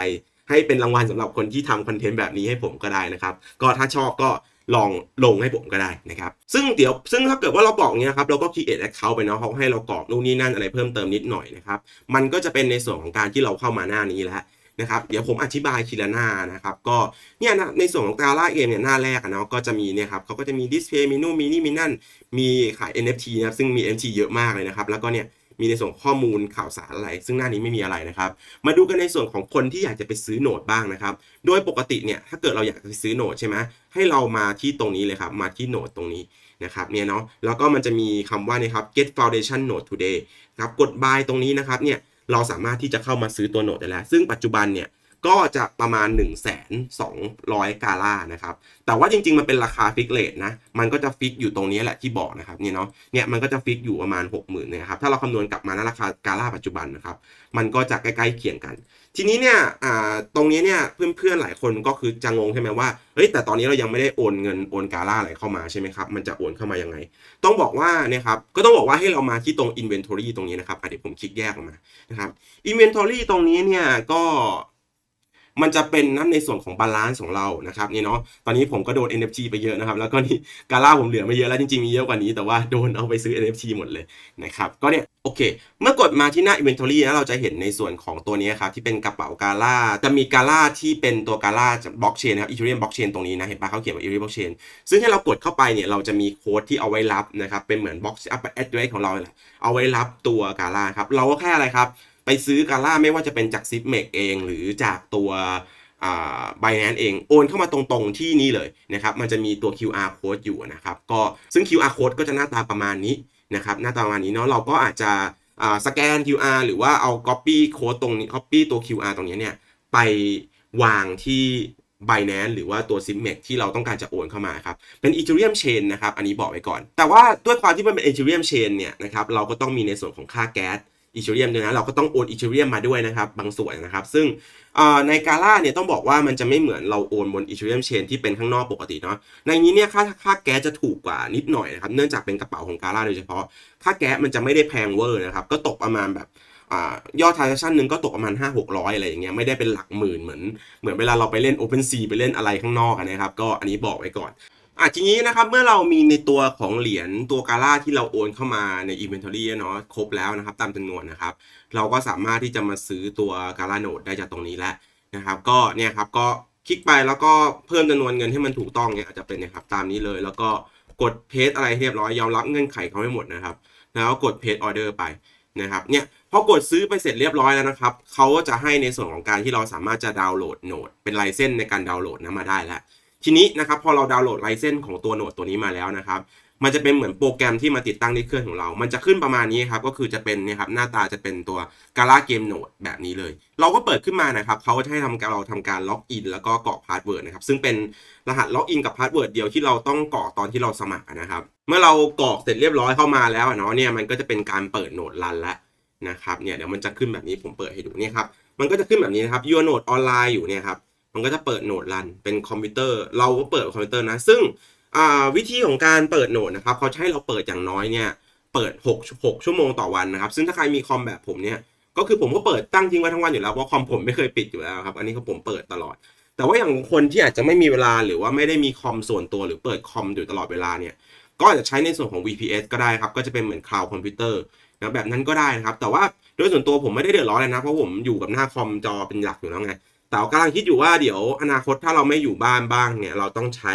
ให้เป็นรางวัลสำหรับคนที่ทำคอนเทนต์แบบนี้ให้ผมก็ได้นะครับ ก็ถ้าชอบก็ลองลงให้ผมก็ได้นะครับ ซึ่งเดี๋ยวซึ่งถ้าเกิดว่าเรากรอกเนี้ยครับเราก็ create account ไปเนาะเขาให้เรากรอกนู่นนี่นั่นอะไรเพิ่มเติมนิดหน่อยนะครับ มันก็จะเป็นในส่วนของการที่เราเข้ามาหน้านี้แล้ว นะครับเดี๋ยวผมอธิบายทีละหน้านะครับก็เนี่ยนะในส่วนของกาล่าเกมเนี่ยหน้าแรกอะเนาะก็จะมีเนี่ยครับเขาก็จะมีดิสเพย์มีนู่นมีนี่มีนั่นมีขาย NFT นะครับซึ่งมี NFT เยอะมากเลยนะครับแล้วก็เนี่ยมีในส่วนข้อมูลข่าวสารอะไร ซึ่งหน้านี้ไม่มีอะไรนะครับ มาดูกันในส่วนของคนที่อยากจะไปซื้อโหนดบ้างนะครับ โดยปกติเนี่ยถ้าเกิดเราอยากไปซื้อโหนดใช่ไหมให้เรามาที่ตรงนี้เลยครับ มาที่โหนดตรงนี้นะครับเนี่ยเนาะแล้วก็มันจะมีคำว่าเนี่ยครับ get foundation node today ครับกด buy ตรงนี้นะครับเนี่ย เราสามารถที่จะเข้ามาซื้อตัวโหนดได้แล้ว ซึ่งปัจจุบันเนี่ย ก็จะประมาณ 1 2 0 0 กาล่านะครับ แต่ว่าจริง ๆ มันเป็นราคาฟิกเลทนะ มันก็จะฟิกอยู่ตรงนี้แหละที่บอกนะครับเนี่ยเนาะ เนี่ยมันก็จะฟิกอยู่ประมาณ 60,000นะครับ ถ้าเราคำนวณกลับมาณราคากาล่าปัจจุบันนะครับ มันก็จะใกล้ๆเคียงกัน ทีนี้เนี่ยตรงนี้เนี่ยเพื่อนๆหลายคนก็คือจะงงใช่ไหมว่า เฮ้ยแต่ตอนนี้เรายังไม่ได้โอนเงินโอนกาล่าอะไรเข้ามาใช่ไหมครับ มันจะโอนเข้ามายังไง ต้องบอกว่าเนี่ยครับ ก็ต้องบอกว่าให้เรามาที่ตรง inventory ตรงนี้นะครับเดี๋ยวผมคลิกแยกออกมา นะครับ inventory ตรงนี้เนี่ยก็ มันจะเป็นนั่นในส่วนของบาลานซ์ของเรานะครับนี่เนาะตอนนี้ผมก็โดน NFT ไปเยอะนะครับ แล้วก็นี่กาล่าผมเหลือไม่เยอะแล้วจริงๆมีเยอะกว่านี้แต่ว่าโดนเอาไปซื้อ NFT หมดเลยนะครับก็เนี่ยโอเค เมื่อกดมาที่หน้า inventory นะเราจะเห็นในส่วนของตัวนี้ครับที่เป็นกระเป๋ากาล่าจะมีกาล่าที่เป็นตัวกาล่าบล็อกเชนนะครับ Ethereum blockchain ตรงนี้นะเห็นปะเขาเขียนว่า Ethereum blockchain ซึ่งให้เรากดเข้าไปเนี่ยเราจะมีโค้ดที่เอาไว้รับนะครับเป็นเหมือน box address ของเราแหละเอาไว้รับตัวกาล่าครับเราก็แค่อะไรครับ ไปซื้อกาล่าไม่ว่าจะเป็นจาก Zipmec เอง หรือจากตัวอ่า Binance เองโอนเข้ามาตรงๆที่นี่เลยนะครับ มันจะมีตัว QR code อยู่นะครับ ก็ซึ่ง QR code ก็จะหน้าตาประมาณนี้นะครับ หน้าตาประมาณนี้เนาะ เราก็อาจจะสแกน QR หรือว่าเอา copy code ตรงนี้ copy ตัว QR ตรงนี้เนี่ย ไปวางที่ Binance หรือว่าตัว s i m m e x ที่เราต้องการจะโอนเข้ามาครับ เป็น Ethereum Chain นะครับ อันนี้บอกไว้ก่อน แต่ว่าด้วยความที่มันเป็น Ethereum Chain เนี่ยนะครับ เราก็ต้องมีในส่วนของค่าแก๊ส อีเทเรียมด้วยนะเราก็ต้องโอนอีเทเรียมมาด้วยนะครับบางส่วนนะครับ ซึ่งในกาล่าเนี่ยต้องบอกว่ามันจะไม่เหมือนเราโอนบนอีเทเรียมเชนที่เป็นข้างนอกปกติเนาะในนี้เนี่ยค่าค่าแก๊สจะถูกกว่านิดหน่อยนะครับเนื่องจากเป็นกระเป๋าของกาล่าโดยเฉพาะ ค่าแก๊สมันจะไม่ได้แพงเวอร์นะครับก็ตกประมาณแบบยอดทาร์ชั่นหนึ่งก็ตกประมาณ 5 600 อะไรอย่างเงี้ยไม่ได้เป็นหลักหมื่นเหมือนเหมือนเวลาเราไปเล่น Open Sea ไปเล่นอะไรข้างนอกนะครับ ก็อันนี้บอกไว้ก่อน อะทีนี้นะครับเมื่อเรามีในตัวของเหรียญตัวกาล่าที่เราโอนเข้ามาใน Inventory เนาะครบแล้วนะครับตามจำนวนนะครับ เราก็สามารถที่จะมาซื้อตัวกาล่าโนดได้จากตรงนี้แล้วนะครับ ก็เนี่ยครับก็คลิกไปแล้วก็เพิ่มจำนวนเงินให้มันถูกต้องเนี่ยอาจจะเป็นนะครับตามนี้เลย แล้วก็กดเพจอะไรเรียบร้อยยอมรับเงื่อนไขเขาให้หมดนะครับ แล้วกดเพจออเดอร์ไปนะครับเนี่ยพอกดซื้อไปเสร็จเรียบร้อยแล้วนะครับเขาจะให้ในส่วนของการที่เราสามารถจะดาวน์โหลดโนดเป็นไลเซนในการดาวน์โหลดนะมาได้แล้ว ทีนี้นะครับพอเราดาวน์โหลดไลเซนของตัวโหนดตัวนี้มาแล้วนะครับมันจะเป็นเหมือนโปรแกรมที่มาติดตั้งในเครื่องของเรา มันจะขึ้นประมาณนี้ครับ ก็คือจะเป็นเนี่ยครับหน้าตาจะเป็นตัวกาล่าเกมโหนดแบบนี้เลย เราก็เปิดขึ้นมานะครับ เขาจะให้ทำการเราทำการล็อกอินแล้วก็กรอกพาสเวิร์ดนะครับ ซึ่งเป็นรหัสล็อกอินกับพาสเวิร์ดเดียวที่เราต้องกรอกตอนที่เราสมัครนะครับ เมื่อเรากรอกเสร็จเรียบร้อยเข้ามาแล้วเนาะเนี่ยมันก็จะเป็นการเปิดโหนดรันแล้วนะครับ เนี่ยเดี๋ยวมันจะขึ้นแบบนี้ผมเปิดให้ดูเนี่ยครับ มันก็จะขึ้นแบบนี้นะครับยูโนดออนไลน์อยู่เนี่ยครับ มันก็จะเปิดโหนดรันเป็นคอมพิวเตอร์ เราก็เปิดคอมพิวเตอร์นะ ซึ่งวิธีของการเปิดโหนดนะครับเขาใช้เราเปิดอย่างน้อยเนี่ยเปิด 6 6 ชั่วโมงต่อวันนะครับ ซึ่งถ้าใครมีคอมแบบผมเนี่ยก็คือผมก็เปิดตั้งทิ้งไว้ทั้งวันอยู่แล้วเพราะคอมผมไม่เคยปิดอยู่แล้วครับอันนี้ก็ผมเปิดตลอด แต่ว่าอย่างคนที่อาจจะไม่มีเวลาหรือว่าไม่ได้มีคอมส่วนตัวหรือเปิดคอมอยู่ตลอดเวลาเนี่ยก็อาจจะใช้ในส่วนของ VPS ก็ได้ครับก็จะเป็นเหมือน cloud computer นะแบบนั้นก็ได้นะครับแต่ว่าโดยส่วนตัวผมไม่ได้เดือดร้อนเลยนะเพราะผมอยู่กับหน้าคอมจอเป็นหลักอยู่แล้วไง แต่กำลังคิดอยู่ว่าเดี๋ยวอนาคตถ้าเราไม่อยู่บ้านบ้างเนี่ย เราต้องใช้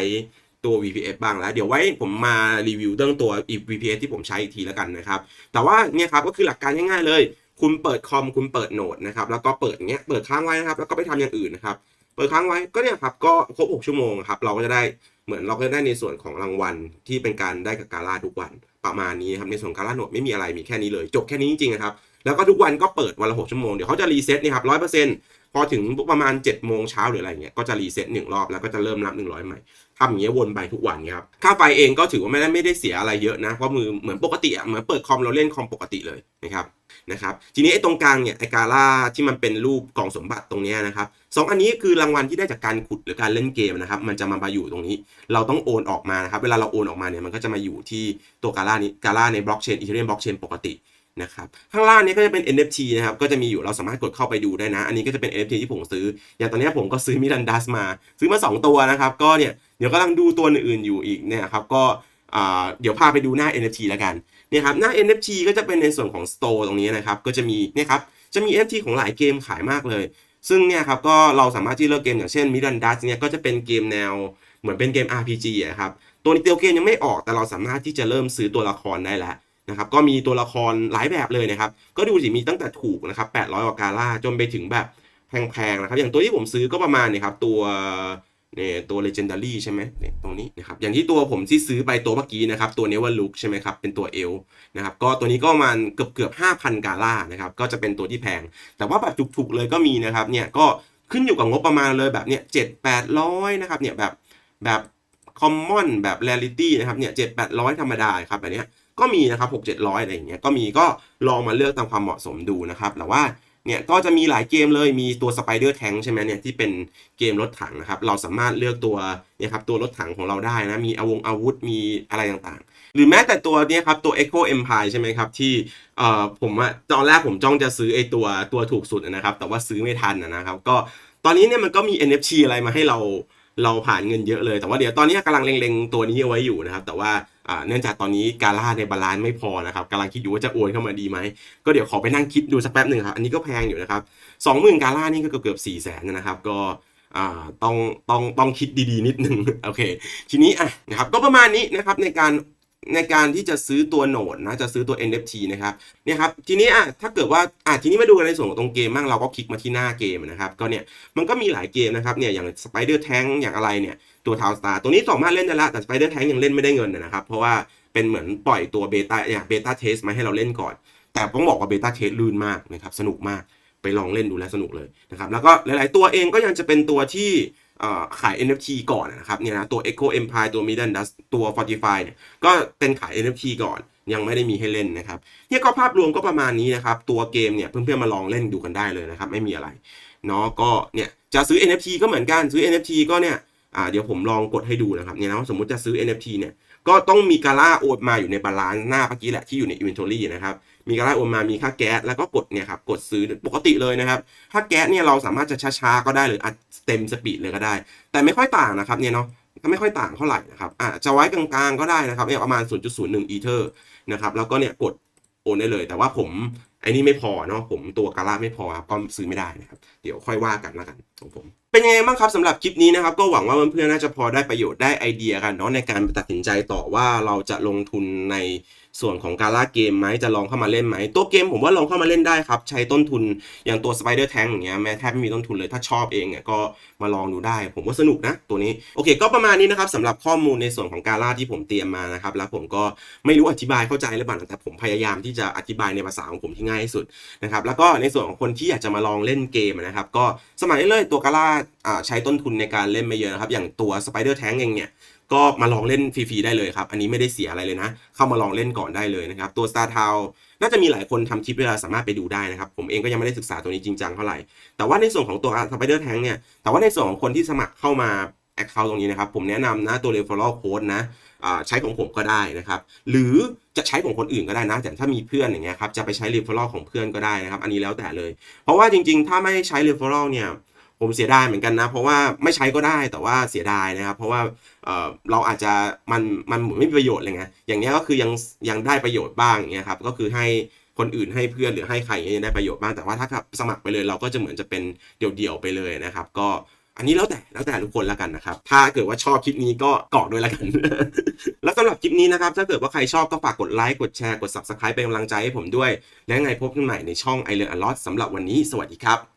ตัว VPS บ้างแล้ว เดี๋ยวไว้ผมมารีวิวเรื่องตัว VPS ที่ผมใช้อีกทีแล้วกันนะครับ แต่ว่าเนี่ยครับก็คือหลักการง่ายๆเลย คุณเปิดคอมคุณเปิดโหนดนะครับ แล้วก็เปิดเงี้ยเปิดค้างไว้นะครับ แล้วก็ไปทำอย่างอื่นนะครับเปิดค้างไว้ก็เนี่ยครับก็ครบ 6 ชั่วโมงครับเราก็จะได้เหมือนเราก็ได้ในส่วนของรางวัลที่เป็นการได้กับการล่าทุกวันประมาณนี้ครับในส่วนการล่าโหนดไม่มีอะไรมีแค่นี้เลย จบแค่นี้จริงๆครับแล้วก็ทุกวันก็เปิดวันละ 6 ชั่วโมงเดี๋ยวเขาจะรีเซ็ตนี่ครับร้อยเปอร์เซ็นต์ พอถึงประมาณ7จ็ดโมงเช้าหรืออะไรเงี้ยก็จะรีเซ็ตหนึ่งรอบแล้วก็จะเริ่มนับ 100 ใหม่ทำอย่างเงี้ยวนไปทุกวันครับค่าไฟเองก็ถือว่าไม่ได้ไม่ได้เสียอะไรเยอะนะเพราะมือเหมือนปกติอะเหมือนเปิดคอมเราเล่นคอมปกติเลยนะครับนะครับทีนี้ไอ้ตรงกลางเนี่ยไอ้กาล่าที่มันเป็นรูปกล่องสมบัติตรงเนี้ยนะครับสองอันนี้คือรางวัลที่ได้จากการขุดหรือการเล่นเกมนะครับมันจะมามาอยู่ตรงนี้ เราต้องโอนออกมานะครับเวลาเราโอนออกมาเนี่ยมันก็จะมาอยู่ที่ตัวกาล่านี้กาล่าในบล็อกเชนอีเทเรียมบล็อกเชนปกติ นะครับข้างล่างนี้ก็จะเป็น NFT นะครับก็จะมีอยู่เราสามารถกดเข้าไปดูได้นะ อันนี้ก็จะเป็น NFT ที่ผมซื้อ อย่างตอนนี้ผมก็ซื้อมิรันดัสมา ซื้อมา 2 ตัวนะครับ ก็เนี่ยเดี๋ยวกำลังดูตัวอื่นๆอยู่อีกเนี่ยครับก็เดี๋ยวพาไปดูหน้า NFT แล้วกันเนี่ยครับหน้า NFT ก็จะเป็นในส่วนของ Store ตรงนี้นะครับก็จะมีเนี่ยครับจะมี NFT ของหลายเกมขายมากเลย ซึ่งเนี่ยครับก็เราสามารถที่เลือกเกมอย่างเช่น m i r a n d a s เนี่ยก็จะเป็นเกมแนวเหมือนเป็นเกม RPG อะครับตัวนี้ตัวเกมยังไม่ออกแต่เราสามารถที่จะเริ่มซื้อตัวละครได้แล้ว นะครับก็มีตัวละครหลายแบบเลยนะครับ ก็ดูสิมีตั้งแต่ถูกนะครับ800กว่ากาล่าจนไปถึงแบบแพงๆนะครับ อย่างตัวที่ผมซื้อก็ประมาณเนี่ยครับตัวเนี่ยตัว legendary ใช่ไหมเนี่ยตรงนี้นะครับอย่างที่ตัวผมที่ซื้อไปตัวเมื่อกี้นะครับตัว never look ใช่ไหมครับเป็นตัวเอลนะครับก็ตัวนี้ก็ประมาณเกือบเกือบห้าพันกาล่านะครับก็จะเป็นตัวที่แพง แต่ว่าแบบถูกๆเลยก็มีนะครับเนี่ยก็ขึ้นอยู่กับงบประมาณเลยแบบเนี่ยเจ็ดแปดร้อยนะครับเนี่ยแบบแบบคอมมอนแบบ rarity นะครับเนี่ยเจ็ดแปดร้อยธรรมดาครับแบบเนี้ย ก็มีนะครับหกเจ็ดร้อยอะไรอย่างเงี้ยก็มีก็ลองมาเลือกตามความเหมาะสมดูนะครับแต่ว่าเนี่ยก็จะมีหลายเกมเลยมีตัว Spider Tank ใช่ไหมเนี่ยที่เป็นเกมรถถังนะครับเราสามารถเลือกตัวเนี่ยครับตัวรถถังของเราได้นะมีอาวงอาวุธมีอะไรต่างๆ หรือแม้แต่ตัวเนี้ยครับตัว Echo Empire ใช่ไหมครับที่เอ่อผมอะตอนแรกผมจ้องจะซื้อไอตัวตัวถูกสุดนะครับแต่ว่าซื้อไม่ทันนะครับก็ตอนนี้เนี่ยมันก็มี NFT อะไรมาให้เราเราผ่านเงินเยอะเลยแต่ว่าเดี๋ยวตอนนี้กำลังเล็งๆตัวนี้เอาไว้อยู่นะครับแต่ว่า เนื่องจากตอนนี้กาล่าในบาลานซ์ไม่พอนะครับกำลังคิดอยู่ว่าจะโอนเข้ามาดีไหม ก็เดี๋ยวขอไปนั่งคิดดูสักแป๊บหนึ่งครับ อันนี้ก็แพงอยู่นะครับสองหมื่นกาล่านี่ก็เกือบเกือบสี่แสนนะครับ ก็ต้องต้องต้องคิดดีๆ นิดนึงโอเค ทีนี้อะนะครับก็ประมาณนี้นะครับในการ ในการที่จะซื้อตัวโหนดนะจะซื้อตัว NFT นะครับเนี่ยครับทีนี้อะถ้าเกิดว่าอะทีนี้มาดูกันในส่วนของตรงเกมบ้างเราก็คลิกมาที่หน้าเกมนะครับก็เนี่ยมันก็มีหลายเกมนะครับเนี่ยอย่าง Spider Tank อย่างอะไรเนี่ยตัวทาวสตาร์ตัวนี้สามารถเล่นได้แล้วแต่ Spider Tank ยังเล่นไม่ได้เงินนะครับเพราะว่าเป็นเหมือนปล่อยตัวเบต้าอย่างเบต้าเทสมาให้เราเล่นก่อน แต่ต้องบอกว่าเบต้าเทสลื่นมากนะครับสนุกมากไปลองเล่นดูแลวสนุกเลยนะครับแล้วก็หลาย ๆ ตัวเองก็ยังจะเป็นตัวที่ ขาย NFT ก่อนนะครับเนี่ยนะตัว Echo Empire ตัว Middle Dust ตัว Fortify เนี่ยก็เป็นขาย NFT ก่อนยังไม่ได้มีให้เล่นนะครับเนี่ยก็ภาพรวมก็ประมาณนี้นะครับ ตัวเกมเนี่ยเพื่อนๆมาลองเล่นดูกันได้เลยนะครับ ไม่มีอะไรเนาะก็เนี่ยจะซื้อ NFT ก็เหมือนกันซื้อ NFT ก็เนี่ยอ่าเดี๋ยวผมลองกดให้ดูนะครับเนี่ยนะสมมติจะซื้อ NFT เนี่ย ก็ต้องมีกาล่าโอนมาอยู่ในบาลานซ์หน้าเมื่อกี้แหละที่อยู่ใน inventory นะครับมีกาล่าโอนมามีค่าแก๊สแล้วก็กดเนี่ยครับกดซื้อปกติเลยนะครับถ้าแก๊สเนี่ยเราสามารถจะช้าๆก็ได้หรืออัดเต็มสปีดเลยก็ได้ แต่ไม่ค่อยต่างนะครับเนี่ยเนาะก็ไม่ค่อยต่างเท่าไหร่นะครับอ่าจะไว้กลางๆก็ได้นะครับเนี่ยประมาณ 0.01อีเทอร์นะครับแล้วก็เนี่ยกดโอนได้เลย แต่ว่าผมไอ้นี่ไม่พอเนาะผมตัวกาล่าไม่พอครับก็ซื้อไม่ได้นะครับ เดี๋ยวค่อยว่ากันแล้วกันของผม เป็นยังไงบ้างครับสำหรับคลิปนี้นะครับก็หวังว่าเพื่อนๆน่าจะพอได้ประโยชน์ได้ไอเดียกันเนาะในการตัดสินใจต่อว่าเราจะลงทุนใน ส่วนของการล่าเกมไหมจะลองเข้ามาเล่นไหม ตัวเกมผมว่าลองเข้ามาเล่นได้ครับ ใช้ต้นทุนอย่างตัว Spider Tank อย่างเงี้ยแม้แทบไม่มีต้นทุนเลยถ้าชอบเองเนี่ยก็มาลองดูได้ ผมว่าสนุกนะตัวนี้โอเค ก็ประมาณนี้นะครับสำหรับข้อมูลในส่วนของการล่าที่ผมเตรียมมานะครับแล้วผมก็ไม่รู้อธิบายเข้าใจหรือเปล่าแต่ผมพยายามที่จะอธิบายในภาษาของผมที่ง่ายที่สุดนะครับแล้วก็ในส่วนของคนที่อยากจะมาลองเล่นเกมนะครับก็สมัครได้เลยตัวกาล่าอ่าใช้ต้นทุนในการเล่นไม่เยอะนะครับอย่างตัว Spider Tank เองเนี่ยก็มาลองเล่นฟรีๆได้เลยครับ อันนี้ไม่ได้เสียอะไรเลยนะ เข้ามาลองเล่นก่อนได้เลยนะครับ ตัว Star t o w n น่าจะมีหลายคนทำคลิปเวลาสามารถไปดูได้นะครับ ผมเองก็ยังไม่ได้ศึกษาตัวนี้จริงจังเท่าไหร่ แต่ว่าในส่วนของตัว Spider Tank เนี่ย แต่ว่าในส่วนของคนที่สมัครเข้ามา Account ตรงนี้นะครับ ผมแนะนำนะตัว Referral Code นะอ่าใช้ของผมก็ได้นะครับ หรือจะใช้ของคนอื่นก็ได้นะ แต่ถ้ามีเพื่อนอย่างเงี้ยครับ จะไปใช้ Referral ของเพื่อนก็ได้นะครับ อันนี้แล้วแต่เลย เพราะว่าจริงๆ ถ้าไม่ใช้ Referral เนี่ย ผมเสียดายเหมือนกันนะ เพราะว่าไม่ใช้ก็ได้แต่ว่าเสียดายนะครับ เพราะว่าเเราอาจจะมันมันไม่มีประโยชน์เลยไงอย่างเนี้ยก็คือยังยังได้ประโยชน์บ้างอย่างเงี้ยครับก็คือให้คนอื่นให้เพื่อนหรือให้ใครอย่างเงี้ยยังได้ประโยชน์บ้างแต่ว่าถ้าสมัครไปเลยเราก็จะเหมือนจะเป็นเดี่ยวๆไปเลยนะครับ ก็อันนี้แล้วแต่แล้วแต่ทุกคนแล้วกันนะครับ ถ้าเกิดว่าชอบคลิปนี้ก็กรอกด้วยแล้วกัน แล้วสำหรับคลิปนี้นะครับ ถ้าเกิดว่าใครชอบก็ฝากกดไลค์ กดแชร์ กด subscribe เป็นกำลังใจให้ผมด้วย และไงพบกันใหม่ในช่อง i l e a r n a lot สำหรับวันนี้ สวัสดีครับ